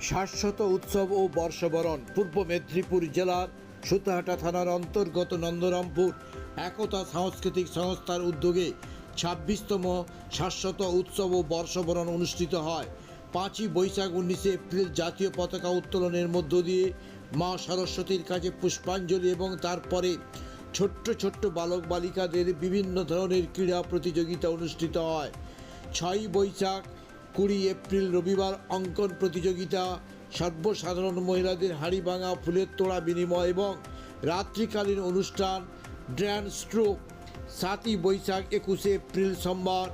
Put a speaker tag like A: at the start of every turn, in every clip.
A: শাশ্বত উৎসব ও বর্ষবরণ পূর্ব মেদিনীপুর জেলার সুতাহাটা থানার অন্তর্গত নন্দরামপুর একতা সাংস্কৃতিক সংস্থার উদ্যোগে ছাব্বিশতম শাশ্বত উৎসব ও বর্ষবরণ অনুষ্ঠিত হয়। পাঁচই বৈশাখ উনিশে এপ্রিল জাতীয় পতাকা উত্তোলনের মধ্য দিয়ে মা সরস্বতীর কাছে পুষ্পাঞ্জলি এবং তারপরে ছোট্ট ছোট্ট বালক বালিকাদের বিভিন্ন ধরনের ক্রীড়া প্রতিযোগিতা অনুষ্ঠিত হয়। ছয়ই বৈশাখ কুড়ি এপ্রিল রবিবার অঙ্কন প্রতিযোগিতা, সর্বসাধারণ মহিলাদের হাড়ি ভাঙা ফুলের তোড়া বিনিময় এবং রাত্রিকালীন অনুষ্ঠান ড্র্যান্ড স্ট্রোক। সাতই বৈশাখ একুশে এপ্রিল সোমবার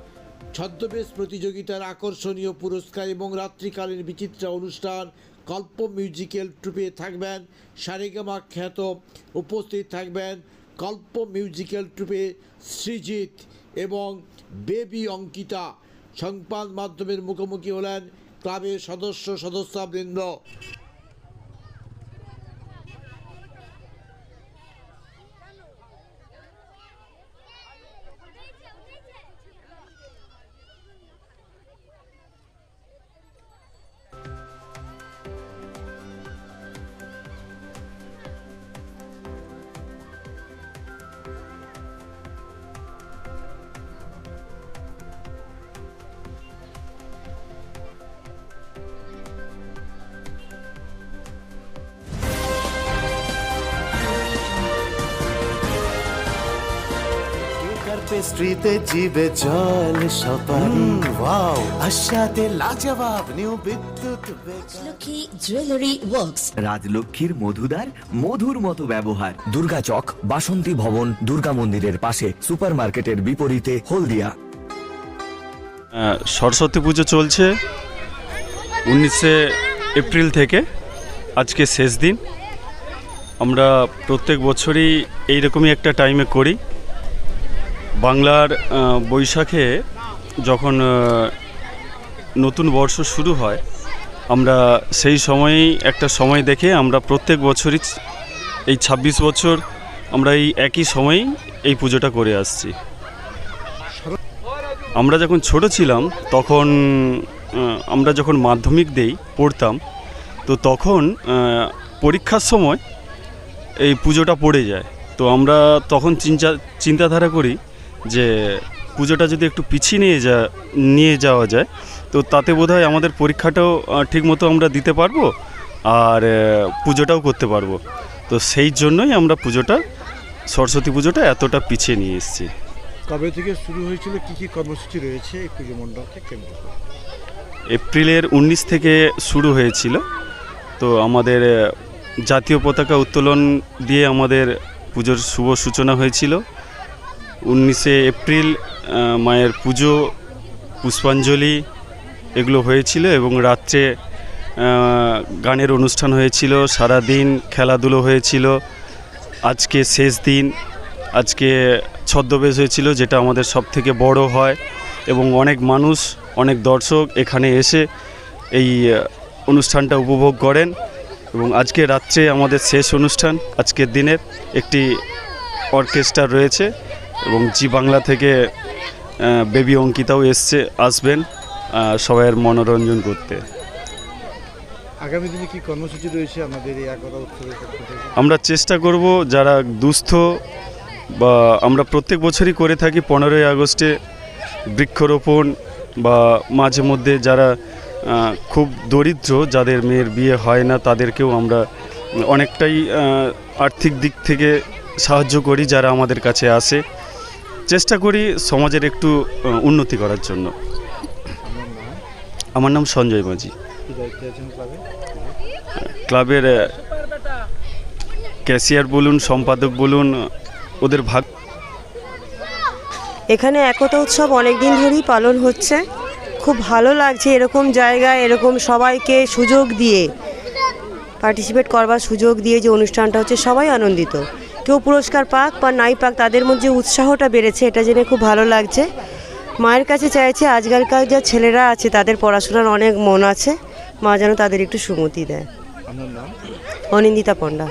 A: ছদ্মবেশ প্রতিযোগিতার আকর্ষণীয় পুরস্কার এবং রাত্রিকালীন বিচিত্রা অনুষ্ঠান কল্প মিউজিক্যাল ট্রুপে থাকবেন সারেগামা খ্যাত, উপস্থিত থাকবেন কল্প মিউজিক্যাল ট্রুপে সৃজিত এবং বেবি অঙ্কিতা। সংবাদ মাধ্যমের মুখোমুখি হলেন ক্লাবের সদস্য সদস্যবৃন্দ।
B: পেস্ট্রিতে জিবে জল সপারি। ওয়াও আশাতে লাজবাব new Bidyut bakery
C: Lakshmi jewellery works
D: রাজলক্ষ্মীর মধুদার মধুর মতো ব্যবহার।
E: দুর্গা চক বাসন্তী ভবন দুর্গা মন্দিরের পাশে সুপারমার্কেটের বিপরীতে হলদিয়া।
F: সরস্বতী পুজো চলছে উনিশে এপ্রিল থেকে আজকে শেষ দিন। আমরা প্রত্যেক বছরই এইরকমই একটা টাইমে করি। বাংলার বৈশাখে যখন নতুন বর্ষ শুরু হয়, আমরা সেই সময়েই একটা সময় দেখে আমরা প্রত্যেক বছরই এই ২৬ বছর আমরা এই একই সময়েই এই পুজোটা করে আসছি। আমরা যখন ছোট ছিলাম, তখন আমরা যখন মাধ্যমিক দেই, পড়তাম, তো তখন পরীক্ষার সময় এই পুজোটা পড়ে যায়। তো আমরা তখন চিন্তা, চিন্তাধারা করি যে পুজোটা যদি একটু পিছিয়ে নিয়ে যা নিয়ে যাওয়া যায় তো তাতে বোধহয় আমাদের পরীক্ষাটাও ঠিকমতো আমরা দিতে পারব আর পুজোটাও করতে পারব। তো সেই জন্যই আমরা পুজোটা সরস্বতী পুজোটা এতটা পিছিয়ে নিয়ে এসেছি।
G: কবে থেকে শুরু হয়েছিল? কি কি কর্মসূচি রয়েছে এই পুজো মণ্ডপকে কেন্দ্র
F: এপ্রিলের উনিশ থেকে শুরু হয়েছিল। তো আমাদের জাতীয় পতাকা উত্তোলন দিয়ে আমাদের পুজোর শুভ সূচনা হয়েছিল। উনিশে এপ্রিল মায়ের পুজো, পুষ্পাঞ্জলি এগুলো হয়েছিল এবং রাত্রে গানের অনুষ্ঠান হয়েছিল, সারাদিন খেলাধুলো হয়েছিল। আজকে শেষ দিন, আজকে ছদ্মবেশ হয়েছিল যেটা আমাদের সব থেকে বড় হয় এবং অনেক মানুষ, অনেক দর্শক এখানে এসে এই অনুষ্ঠানটা উপভোগ করেন এবং আজকে রাত্রে আমাদের শেষ অনুষ্ঠান, আজকের দিনের একটি অর্কেস্ট্রা রয়েছে। এবং জি বাংলা থেকে বেবি অঙ্কিতাও এসছে আসবেন সবাইয়ের মনোরঞ্জন করতে।
G: আগামী দিনে কি কর্মসূচি রয়েছে আমাদের এই একতা উৎসবের
F: আমরা চেষ্টা করব যারা দুস্থ বা আমরা প্রত্যেক বছরই করে থাকি পনেরোই আগস্টে বৃক্ষরোপণ বা মাঝে মধ্যে যারা খুব দরিদ্র যাদের মেয়ের বিয়ে হয় না তাদেরকেও আমরা অনেকটাই আর্থিক দিক থেকে সাহায্য করি যারা আমাদের কাছে আসে। চেষ্টা করি সমাজের একটু উন্নতি করার জন্য।
G: আমার নাম
F: সঞ্জয় মাঝি। ক্লাবের ক্যাশিয়ার বলুন, সম্পাদক বলুন, ওদের ভাগ
H: এখানে একতা উৎসব অনেক দিন ধরেই পালন হচ্ছে। খুব ভালো লাগছে এরকম জায়গায়, এরকম সবাইকে সুযোগ দিয়ে পার্টিসিপেট করবার সুযোগ দিয়ে যে অনুষ্ঠানটা হচ্ছে, সবাই আনন্দিত। কেউ পুরস্কার পাক বা নাই পাক তাদের মধ্যে উৎসাহটা বেড়েছে এটা জেনে খুব ভালো লাগছে। মায়ের কাছে চাইছে আজকালকার যা ছেলেরা আছে তাদের পড়াশোনার অনেক মন আছে। মা যেন তাদের একটু সুমতি দেয়। অনিন্দিতা পণ্ডা।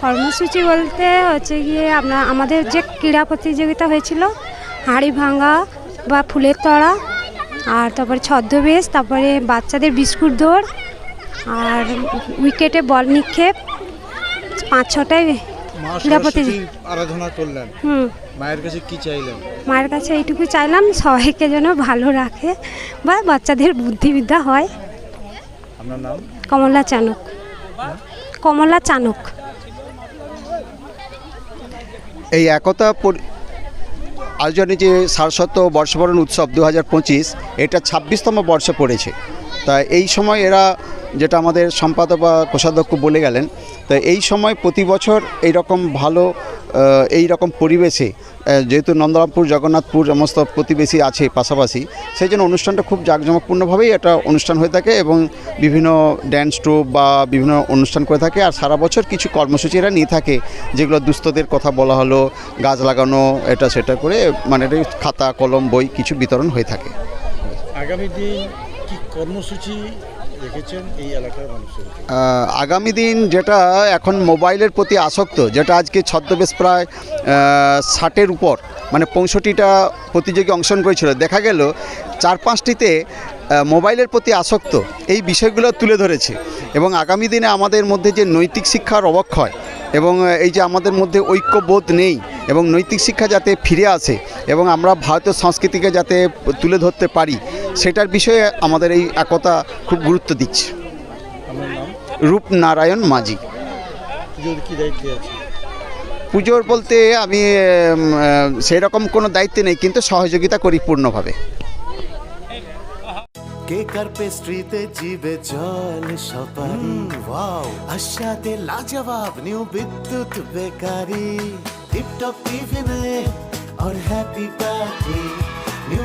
I: কর্মসূচি বলতে হচ্ছে গিয়ে আপনার আমাদের যে ক্রীড়া প্রতিযোগিতা হয়েছিল হাঁড়ি ভাঙা বা ফুলের তড়া আর তারপরে ছদ্মবেশ তারপরে বাচ্চাদের বিস্কুট দৌড় আর উইকেটে বল নিক্ষেপ পাঁচ ছটায়
G: আরাধনা করলেন।
I: হুম।
G: মায়ের কাছে কি চাইলেন?
I: মায়ের কাছে এইটুকু চাইলাম সবাইকে যেন ভালো রাখে বা বাচ্চাদের বুদ্ধিবিদ্যা হয়।
G: আপনার নাম?
I: কমলা চানক। কমলা চানক।
J: এই একতা আয়োজনে যে সারস্বত বর্ষবরণ উৎসব দু হাজার পঁচিশ এটা ছাব্বিশতম বর্ষে পড়েছে। তা এই সময় এরা যেটা আমাদের সম্পাদক বা কোষাধ্যক্ষ বলে গেলেন তো এই সময় প্রতি বছর এই রকম ভালো এই রকম পরিবেশে যেহেতু নন্দরামপুর, জগন্নাথপুর সমস্ত প্রতিবেশী আছে পাশাপাশি, সেই জন্য অনুষ্ঠানটা খুব জাঁকজমকপূর্ণভাবেই একটা অনুষ্ঠান হয়ে থাকে এবং বিভিন্ন ড্যান্স ট্রুপ বা বিভিন্ন অনুষ্ঠান করে থাকে আর সারা বছর কিছু কর্মসূচি এরা নিয়ে থাকে, যেগুলো দুস্থদের কথা বলা হলো, গাছ লাগানো, এটা সেটা করে মানে খাতা, কলম, বই কিছু বিতরণ হয়ে থাকে।
G: আগামী দিন কর্মসূচি
J: আগামী দিন যেটা এখন মোবাইলের প্রতি আসক্ত, যেটা আজকে ছদ্মবেশ প্রায় ষাটের উপর মানে পঁয়ষট্টিটা প্রতিযোগী অংশগ্রহণ করেছিল। দেখা গেল চার পাঁচটিতে মোবাইলের প্রতি আসক্ত, এই বিষয়গুলো তুলে ধরেছে। এবং আগামী দিনে আমাদের মধ্যে যে নৈতিক শিক্ষার অবক্ষয় এবং এই যে আমাদের মধ্যে ঐক্যবোধ নেই, এবং নৈতিক শিক্ষা যাতে ফিরে আসে, এবং আমরা ভারতীয় সংস্কৃতিকে যাতে তুলে ধরতে পারি সেটার বিষয়ে আমাদের এই একতা খুব গুরুত্ব দিচ্ছে। রূপনারায়ণ মাঝি।
G: পুজোর
J: বলতে আমি সেরকম কোনো দায়িত্ব নেই কিন্তু সহযোগিতা করি পূর্ণভাবে।
B: কেক পেস্ট্রিতে জিবে জল সপারি ওয়াও আশাতে লাজবাব নিউ বিদ্যুৎ বেকারি। টিপটপ টিফিনে or happy party new